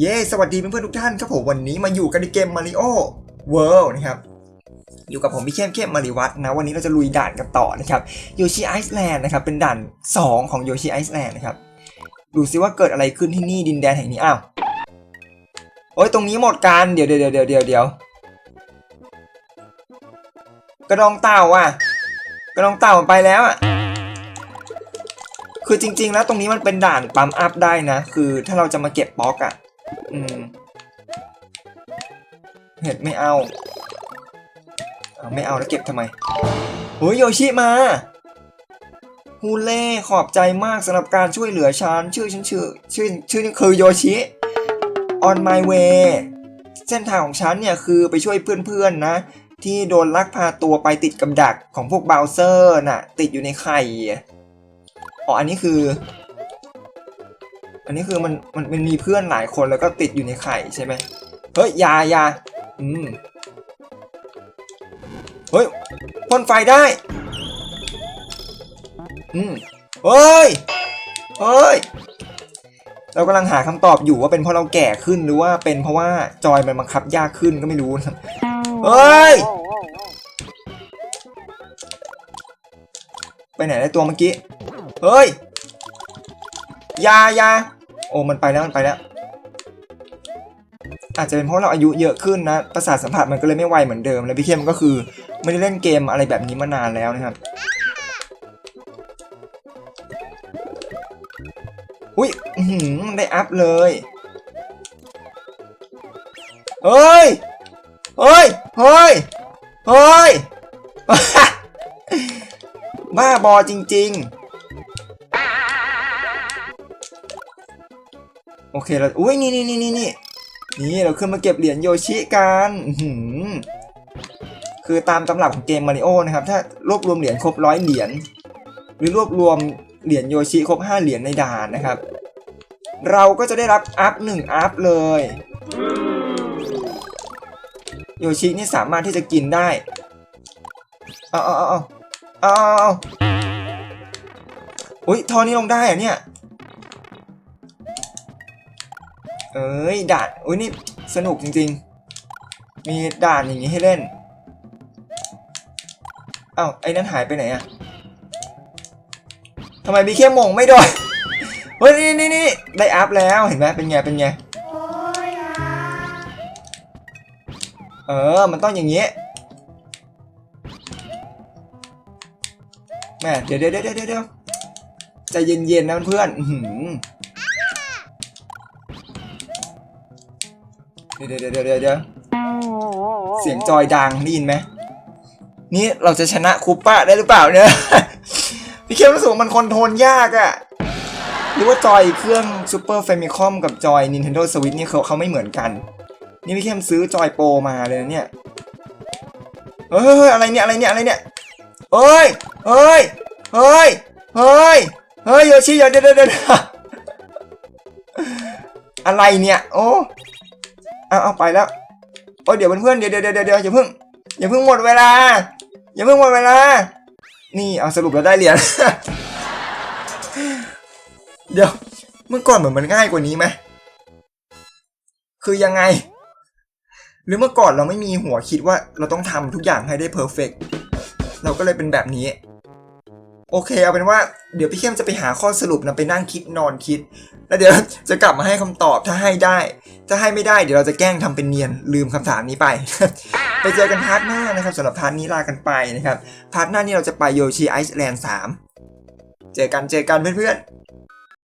เย้ สวัสดีเพื่อนๆทุกท่านครับผมวันนี้มาอยู่กันในเกม Mario World นะครับ อยู่กับผมพี่เข้มเข้มมาริวัฒน์นะ วันนี้เราจะลุยด่านกันต่อนะครับโยชิไอซ์แลนด์นะครับ เป็นด่าน 2 ของโยชิไอซ์แลนด์นะครับ ดูซิว่าเกิดอะไรขึ้นที่นี่ดินแดนแห่งนี้ อ้าว โอ้ย ตรงนี้หมดกันเดี๋ยวเดี๋ยวเดี๋ยวเดี๋ยวเดี๋ยวกระดองเต่าอะ กระดองเต่ามันไปแล้วอะคือจริง ๆ แล้วตรงนี้มันเป็นด่านปั๊มอัพได้นะ คือถ้าเราจะมาเก็บบล็อกอะ่ะ อืมเห็ดไม่เอาเอาไม่เอาแล้วเก็บทำไมโอ้ยโยชิมาฮูเล่ขอบใจมากสำหรับการช่วยเหลือฉันชื่อฉันชื่อชื่อชื่อนี่คือโยชิ on my way เส้นทางของฉันเนี่ยคือไปช่วยเพื่อนๆนะ ที่โดนลักพาตัวไปติดกับดักของพวกบาวเซอร์น่ะ ติดอยู่ในไข่อ๋ออันนี้คือ อันนี้คือมันมันมันมีเพื่อนหลายคนแล้วก็ติดอยู่ในไข่ใช่ไหมเฮ้ยยายาอืมเฮ้ยพ่นไฟได้ อืมเฮ้ยเฮ้ย เรากำลังหาคำตอบอยู่ว่าเป็นเพราะเราแก่ขึ้นหรือว่าเป็นเพราะว่าจอยมันบังคับยากขึ้นก็ไม่รู้นะเฮ้ย ไปไหนได้ตัวเมื่อกี้ เฮ้ย ยายา โอ้มันไปแล้วมันไปแล้ว อาจจะเป็นเพราะเราอายุเยอะขึ้นนะประสาทสัมผัสมันก็เลยไม่ไวเหมือนเดิมแล้วพี่เข้มก็คือ ไม่ได้เล่นเกมอะไรแบบนี้มานานแล้วนะครับอุ้ยอื้อหือได้อัพเลยเฮ้ยเฮ้ยเฮ้ยเฮ้ยบ้าบอจริง ๆ โอเคเราอุ้ยนี่นี่นี่นี่นี่นี่เราขึ้นมาเก็บเหรียญโยชิกันหือคือตามตำรับของเกมมาริโอนะครับ ถ้ารวบรวมเหรียญครบร้อยเหรียญหรือรวบรวมเหรียญโยชิครบห้าเหรียญในด่านนะครับ เราก็จะได้รับอัพหนึ่งอัพเลย โยชินี่สามารถที่จะกินได้เอาเอาเอาเอาเอาอาอุ้ยทอนี้ลงได้อะเนี่ย เอ้ยด่านอุ้ยนี่สนุกจริง ๆ มีด่านอย่างนี้ให้เล่นเอ้าไอ้นั้นหายไปไหนอะทำไมมีแค่มงไม่โดนเฮ้ยนี่นี่นี่ได้อัพแล้วเห็นไหมเป็นไงเป็นไงเออ มันต้องอย่างนี้แม่เดี๋ยวเดี๋ยวเดี๋ยวเดี๋ยวใจเย็นๆนะเพื่อนอื้ เดี๋ยวเดี๋ยวเดี๋ยวเดี๋ยวเสียงจอยดังได้ยินไหมนี่เราจะชนะคูป้าได้หรือเปล่าเนี่ยพี่เข้มรู้สึกมันคอนโทรลยากอะหรือว่าจอยเครื่อง Super Famicom กับจอย Nintendo Switch นี่เขาเขาไม่เหมือนกัน นี่พี่เข้มซื้อจอยโปรมาเลยเนี่ยเฮ้ยเฮ้ยอะไรเนี่ยอะไรเนี่ยอะไรเนี่ยเฮ้ยเฮ้ยเฮ้ยเฮ้ยเฮ้ยโยชิเดี๋ยวเดี๋ยวเดี๋ยวเดี๋ยวอะไรเนี่ยโอ้ เอาเอาไปแล้วโอ้ยเดี๋ยวเพื่อนๆเดี๋ยวเดี๋ยวเดี๋ยวเดี๋ยวอย่าเพิ่งอย่าเพิ่งหมดเวลา อย่าเพิ่งหมดเวลา นี่เอาสรุปเราได้เหรียญเดี๋ยวเมื่อก่อนเหมือนมันง่ายกว่านี้ไหมคือยังไง หรือเมื่อก่อนเราไม่มีหัวคิดว่าเราต้องทำทุกอย่างให้ได้เพอร์เฟกเราก็เลยเป็นแบบนี้ โอเคเอาเป็นว่า เดี๋ยวพี่เข้มจะไปหาข้อสรุปนะไปนั่งคิดนอนคิด แล้วเดี๋ยวจะกลับมาให้คำตอบถ้าให้ได้ ถ้าให้ไม่ได้เดี๋ยวเราจะแกล้งทำเป็นเนียนลืมคำถามนี้ไป ไปเจอกันพาร์ทหน้านะครับสำหรับพาร์ทนี้ลากันไปนะครับพาร์ทหน้านี้เราจะไปโยชิไอซ์แลนด์สามเจอกันเจอกันเพื่อนๆ